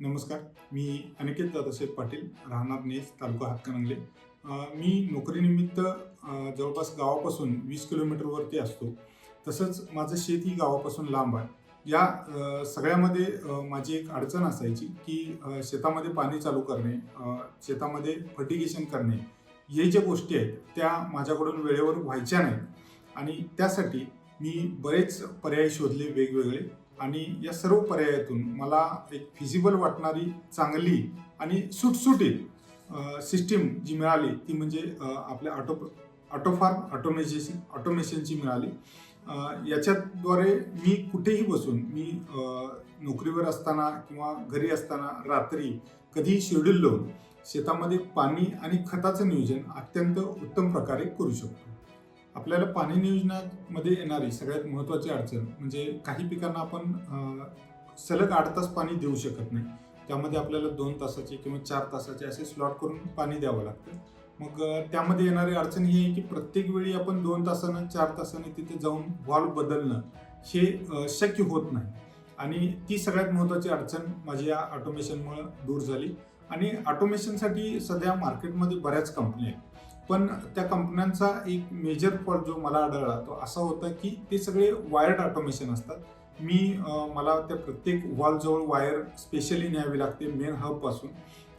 नमस्कार मी अनिकेत दादासाहेब पाटील राहणार नेस तालुका हातकणंगले. मी नोकरीनिमित्त जवळपास गावापासून वीस किलोमीटरवरती असतो. तसंच माझं शेत ही गावापासून लांब आहे. या सगळ्यामध्ये माझी एक अडचण असायची की शेतामध्ये पाणी चालू करणे शेतामध्ये फर्टिगेशन करणे हे ज्या गोष्टी आहेत त्या माझ्याकडून वेळेवर व्हायच्या नाहीत. आणि त्यासाठी मी बरेच पर्याय शोधले वेगवेगळे. आणि या सर्व पर्यायातून मला एक फिजिबल वाटणारी चांगली आणि सुटसुटीत सिस्टीम जी मिळाली ती म्हणजे आपल्या ऑटो ऑटोफार्म ऑटोमेशन ऑटोमेशनची मिळाली. याच्याद्वारे मी कुठेही बसून मी नोकरीवर असताना किंवा घरी असताना रात्री कधीही शेड्यूल लावून शेतामध्ये पाणी आणि खताचं नियोजन अत्यंत उत्तम प्रकारे करू शकतो. आपल्याला पाणी नियोजनामध्ये येणारी सगळ्यात महत्त्वाची अडचण म्हणजे काही पिकांना आपण सलग आठ तास पाणी देऊ शकत नाही. त्यामध्ये आपल्याला दोन तासाचे किंवा चार तासाचे असे स्लॉट करून पाणी द्यावं लागतं. मग त्यामध्ये येणारी अडचण ही आहे की प्रत्येक वेळी आपण दोन तासानं चार तासाने तिथे जाऊन व्हॉल्व बदलणं हे शक्य होत नाही. आणि ती सगळ्यात महत्त्वाची अडचण माझी या ऑटोमेशनमुळं दूर झाली. आणि ऑटोमेशनसाठी सध्या मार्केटमध्ये बऱ्याच कंपन्या आहेत. पण त्या कंपन्यांचा एक मेजर फॉल्ट जो मला आढळला तो असा होता की ते सगळे वायर्ड ऑटोमेशन असतात. मी मला त्या प्रत्येक वॉलजवळ वायर स्पेशली न्यावी लागते मेन हबपासून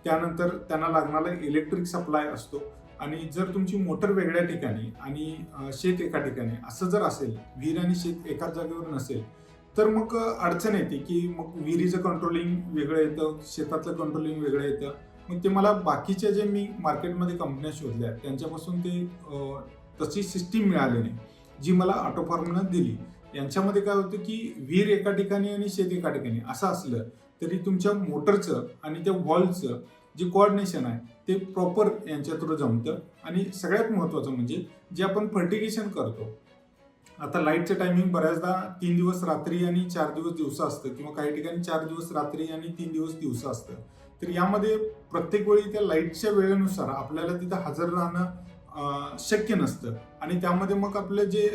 त्यानंतर त्यांना लागणारा इलेक्ट्रिक सप्लाय असतो. आणि जर तुमची मोटर वेगळ्या ठिकाणी आणि शेत एका ठिकाणी असं जर असेल विहीर आणि शेत एकाच जागेवर नसेल तर मग अडचण येते की मग विहिरीचं कंट्रोलिंग वेगळं येतं शेतातलं कंट्रोलिंग वेगळं येतं. मग ते मला बाकीच्या जे मी मार्केटमध्ये कंपन्या शोधल्या त्यांच्यापासून ते तशी सिस्टीम मिळाली नाही जी मला ऑटोफार्मनं दिली. यांच्यामध्ये काय होतं की विहीर एका ठिकाणी आणि शेत एका ठिकाणी असं असलं तरी तुमच्या मोटरचं आणि त्या वॉलचं जे कोऑर्डिनेशन आहे ते प्रॉपर यांच्या थ्रू जमतं. आणि सगळ्यात महत्त्वाचं म्हणजे जे आपण फर्टिगेशन करतो आता लाईटचं टायमिंग बऱ्याचदा तीन दिवस रात्री आणि चार दिवस दिवसा असतं किंवा काही ठिकाणी चार दिवस रात्री आणि तीन दिवस दिवसा असतं. तर यामध्ये प्रत्येक वेळी त्या लाईटच्या वेळेनुसार आपल्याला तिथं हजर राहणं शक्य नसतं. आणि त्यामध्ये मग आपलं जे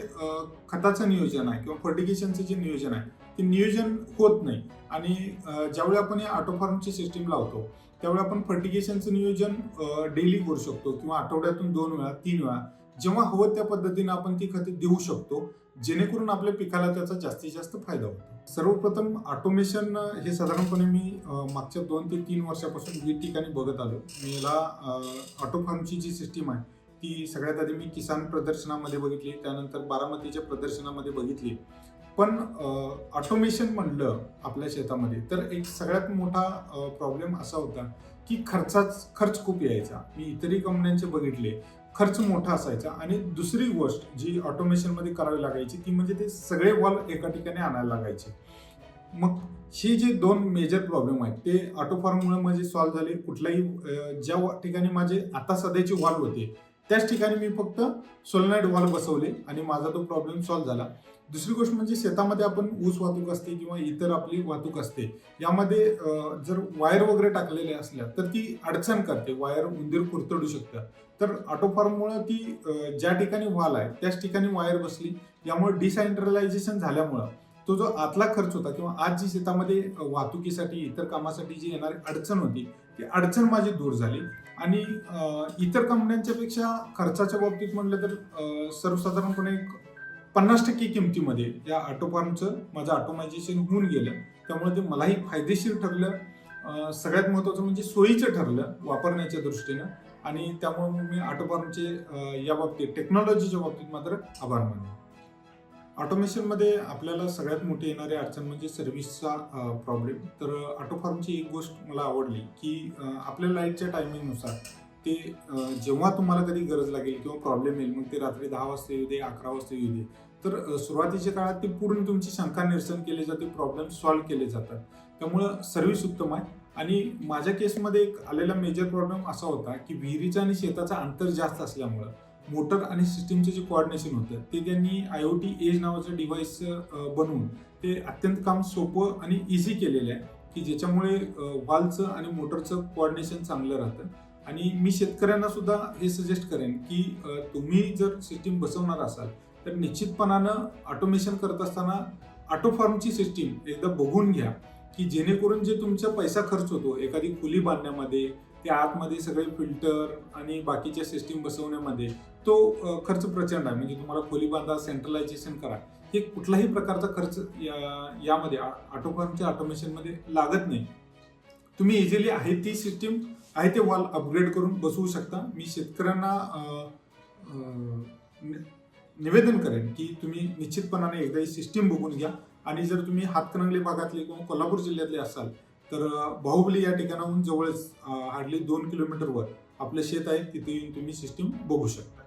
खताचं नियोजन आहे किंवा फर्टिगेशनचं जे नियोजन आहे ते नियोजन होत नाही. आणि ज्यावेळी आपण या ऑटोफार्मची सिस्टीम लावतो त्यावेळी आपण फर्टिगेशनचं नियोजन डेली करू शकतो किंवा आठवड्यातून दोन वेळा तीन वेळा. जेव्हा हवं त्या पद्धतीनं आपण ती खते देऊ शकतो जेणेकरून आपल्या पिकाला त्याचा जास्तीत जास्त फायदा होतो. सर्वप्रथम ऑटोमेशन हे साधारणपणे मी मागच्या दोन ते तीन वर्षापासून विविध ठिकाणी बघत आलो. मी याला ऑटोफार्मची जी सिस्टीम आहे ती सगळ्यात आधी मी किसान प्रदर्शनामध्ये बघितली त्यानंतर बारामतीच्या प्रदर्शनामध्ये बघितली. पण ऑटोमेशन म्हणलं आपल्या शेतामध्ये तर एक सगळ्यात मोठा प्रॉब्लेम असा होता की खर्चाच खर्च खूप यायचा. मी इतरही कंपन्यांचे बघितले खर्च मोठा असायचा. आणि दुसरी गोष्ट जी ऑटोमेशनमध्ये करावी लागायची ती म्हणजे ते सगळे वॉल एका ठिकाणी आणायला लागायचे. मग हे जे दोन मेजर प्रॉब्लेम आहेत ते ऑटोफार्ममुळे म्हणजे सॉल्व्ह झाले. कुठल्याही ज्या ठिकाणी माझे आता सध्याचे वॉल होते त्याच ठिकाणी मी फक्त सोलनाईट वॉल बसवले आणि माझा तो प्रॉब्लेम सॉल्व्ह झाला. दुसरी गोष्ट म्हणजे शेतामध्ये आपण ऊस वाहतूक असते किंवा इतर आपली वाहतूक असते यामध्ये जर वायर वगैरे टाकलेल्या असल्या तर ती अडचण करते. वायर उंदीर कुरतडू शकतं. तर ऑटोफार्ममुळे ती ज्या ठिकाणी व्हाल आहे त्याच ठिकाणी वायर बसली. यामुळे डिसेंट्रलायझेशन झाल्यामुळं तो जो आतला खर्च होता किंवा आज जी शेतामध्ये वाहतुकीसाठी इतर कामासाठी जी येणारी अडचण होती ती अडचण माझी दूर झाली. आणि इतर कंपन्यांच्या पेक्षा खर्चाच्या बाबतीत म्हटलं तर सर्वसाधारणपणे पन्नास टक्के किमतीमध्ये या ऑटोफार्मचं माझं ऑटोमायझेशन होऊन गेलं. त्यामुळे ते मलाही फायदेशीर ठरलं. सगळ्यात महत्त्वाचं म्हणजे सोयीचं ठरलं वापरण्याच्या दृष्टीनं. आणि त्यामुळे मी ऑटो फार्मचे या बाबतीत टेक्नॉलॉजीच्या बाबतीत मात्र आभार मानले ऑटोमेशनमध्ये आपल्याला सगळ्यात मोठी येणारी अडचण म्हणजे सर्व्हिसचा प्रॉब्लेम तर ऑटोफार्मची एक गोष्ट मला आवडली की आपल्या लाईटच्या टायमिंगनुसार ते जेव्हा तुम्हाला कधी गरज लागेल किंवा प्रॉब्लेम येईल मग ते रात्री दहा वाजता येऊ दे अकरा वाजता येऊ दे. तर सुरुवातीच्या काळात ते पूर्ण तुमची शंका निरसन केले जाते प्रॉब्लेम सॉल्व्ह केले जातात. त्यामुळं सर्व्हिस उत्तम आहे. आणि माझ्या केसमध्ये एक आलेला मेजर प्रॉब्लेम असा होता की विहिरीचा आणि शेताचा अंतर जास्त असल्यामुळं. मोटर आणि सिस्टीमचं जे कोऑर्डिनेशन होतं ते त्यांनी आय ओ टी एज नावाचं डिव्हाइस बनवून ते अत्यंत काम सोपं आणि इझी केलेलं आहे. की ज्याच्यामुळे वालचं आणि मोटरचं कोऑर्डिनेशन चांगलं राहतं. आणि मी शेतकऱ्यांना सुद्धा हे सजेस्ट करेन की तुम्ही जर सिस्टीम बसवणार असाल तर निश्चितपणानं ऑटोमेशन करत असताना ऑटोफॉर्मची सिस्टीम एकदा बघून घ्या. की जेणेकरून जे तुमचा पैसा खर्च होतो एखादी खुली बांधण्यामध्ये त्या आतमध्ये सगळे फिल्टर आणि बाकीच्या सिस्टीम बसवण्यामध्ये तो खर्च प्रचंड आहे. म्हणजे तुम्हाला खोली बांधा सेंट्रलायझेशन करा. हे कुठलाही प्रकारचा खर्च या- यामध्ये ऑटोफार्मच्या ऑटोमेशनमध्ये लागत नाही. तुम्ही इझिली आहे ती सिस्टीम आहे ते वॉल अपग्रेड करून बसवू शकता. मी शेतकऱ्यांना निवेदन करेन की तुम्ही निश्चितपणाने एकदा ही सिस्टीम बघून घ्या. आणि जर तुम्ही हातकणंगले भागातले किंवा कोल्हापूर जिल्ह्यातले असाल तर बाहुबली या ठिकाणाहून जवळच हार्डली दोन किलोमीटरवर आपलं शेत आहे तिथे येऊन तुम्ही सिस्टीम बघू शकता.